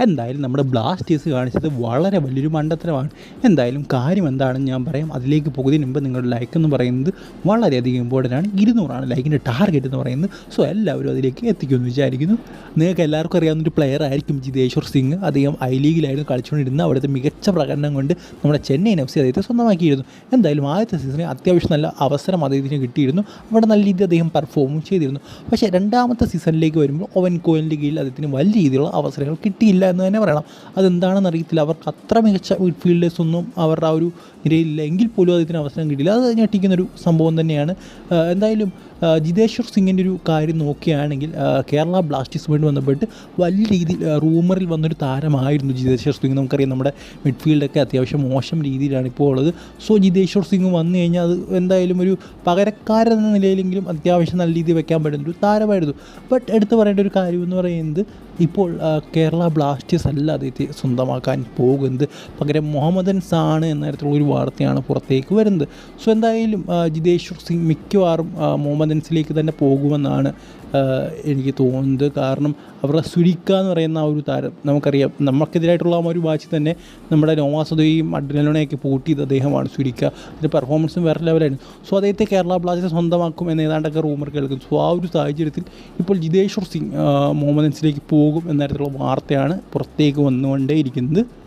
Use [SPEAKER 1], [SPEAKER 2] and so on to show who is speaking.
[SPEAKER 1] എന്തായാലും നമ്മുടെ ബ്ലാസ്റ്റേഴ്സ് കാണിച്ചത് വളരെ വലിയൊരു മണ്ടത്തരമാണ്. എന്തായാലും കാര്യം എന്താണെന്ന് ഞാൻ പറയാം. അതിലേക്ക് പോകുന്നതിന് മുമ്പ് നിങ്ങളുടെ ലൈക്ക് എന്ന് പറയുന്നത് വളരെയധികം ഇമ്പോർട്ടന്റ് ആണ്. ഇരുന്നൂറാണ് ലൈക്കിന്റെ ടാർഗറ്റ് എന്ന് പറയുന്നത്. സോ എല്ലാവരും അതിലേക്ക് എത്തിക്കുമെന്ന് വിചാരിക്കുന്നു. നിങ്ങൾക്ക് എല്ലാവർക്കും അറിയാവുന്ന ഒരു പ്ലെയർ ആയിരിക്കും ജിതേശ്വർ സിംഗ്. അദ്ദേഹം ഐ ലീഗിലായിരുന്നു കളിച്ചുകൊണ്ടിരുന്ന അവിടുത്തെ മികച്ച പ്രകടനം കൊണ്ട് നമ്മുടെ ചെന്നൈയിൻ എഫ് സി അദ്ദേഹത്തെ സ്വന്തമാക്കിയിരുന്നു. എന്തായാലും ആദ്യത്തെ സീസണിൽ അത്യാവശ്യം നല്ല അവസരം അദ്ദേഹത്തിന് കിട്ടിയിരുന്നു. അവിടെ നല്ല രീതിയിൽ അദ്ദേഹം പെർഫോമും ചെയ്തിരുന്നു. പക്ഷേ രണ്ടാമത്തെ സീസണിലേക്ക് വരുമ്പോൾ ഓവൻ കോയിലിന്റെ കീഴിൽ അദ്ദേഹത്തിന് വലിയ രീതിയിലുള്ള അവസരങ്ങൾ കിട്ടിയില്ല എന്ന് തന്നെ പറയണം. അതെന്താണെന്ന് അറിയത്തില്ല. അവർക്ക് അത്ര മികച്ച മിഡ്ഫീൽഡേഴ്സ് ഒന്നും അവരുടെ ആ ഒരു നിരയിലില്ല. എങ്കിൽ പോലും അദ്ദേഹത്തിന് അവസരം കിട്ടിയില്ല. അത് ഞെട്ടിക്കുന്നൊരു സംഭവം തന്നെയാണ്. എന്തായാലും ജിതേശ്വർ സിംഗിന്റെ ഒരു കാര്യം നോക്കുകയാണെങ്കിൽ കേരള ബ്ലാസ്റ്റേഴ്സുമായിട്ട് ബന്ധപ്പെട്ട് വലിയ രീതിയിൽ റൂമറിൽ വന്നൊരു താരമായിരുന്നു ജിതേശ്വർ സിംഗ്. നമുക്കറിയാം നമ്മുടെ മിഡ്ഫീൽഡൊക്കെ അത്യാവശ്യം മോശം രീതിയിലാണ് ഇപ്പോൾ ഉള്ളത്. സോ ജിതേശ്വർ സിംഗ് വന്നു കഴിഞ്ഞാൽ അത് എന്തായാലും ഒരു പകരക്കാരൻ എന്ന നിലയിലെങ്കിലും അത്യാവശ്യം നല്ല രീതിയിൽ വെക്കാൻ പറ്റുന്ന ഒരു താരമായിരുന്നു. ബട്ട് എടുത്തു പറയേണ്ട ഒരു കാര്യം എന്ന് പറയുന്നത് ഇപ്പോൾ കേരള ബ്ലാസ്റ്റേഴ്സ് അല്ല അദ്ദേഹത്തെ സ്വന്തമാക്കാൻ പോകുന്നത് പകരം മുഹമ്മദൻസ് ആണ് എന്ന തരത്തിലുള്ള ഒരു വാർത്തയാണ് പുറത്തേക്ക് വരുന്നത്. സോ എന്തായാലും ജിതേശ്വർ സിംഗ് മിക്കവാറും ആ, മുഹമ്മദൻസിലേക്ക് തന്നെ പോകുമെന്നാണ് എനിക്ക് തോന്നുന്നത്. കാരണം അവരുടെ സുരിക്ക എന്ന് പറയുന്ന ആ ഒരു താരം നമുക്കറിയാം നമുക്കെതിരായിട്ടുള്ള ആ ഒരു വാച്ച് തന്നെ നമ്മുടെ നോവാസുദയും അഡ്രലോണയൊക്കെ പൂട്ടിയത് അദ്ദേഹമാണ് സുരിക്ക. അതിന്റെ പെർഫോമൻസും വേറെ ലെവലായിരുന്നു സോ അദ്ദേഹത്തെ കേരള ബ്ലാസ്റ്റേഴ്സ് സ്വന്തമാക്കും എന്ന് ഏതാണ്ടൊക്കെ റൂമർ കേൾക്കുന്നു. സോ ആ ഒരു സാഹചര്യത്തിൽ ഇപ്പോൾ ജിതേശ്വർ സിംഗ് മുഹമ്മദൻസിലേക്ക് പോകും എന്ന തരത്തിലുള്ള വാർത്തയാണ് പുറത്തേക്ക് വന്നുകൊണ്ടേയിരിക്കുന്നത്.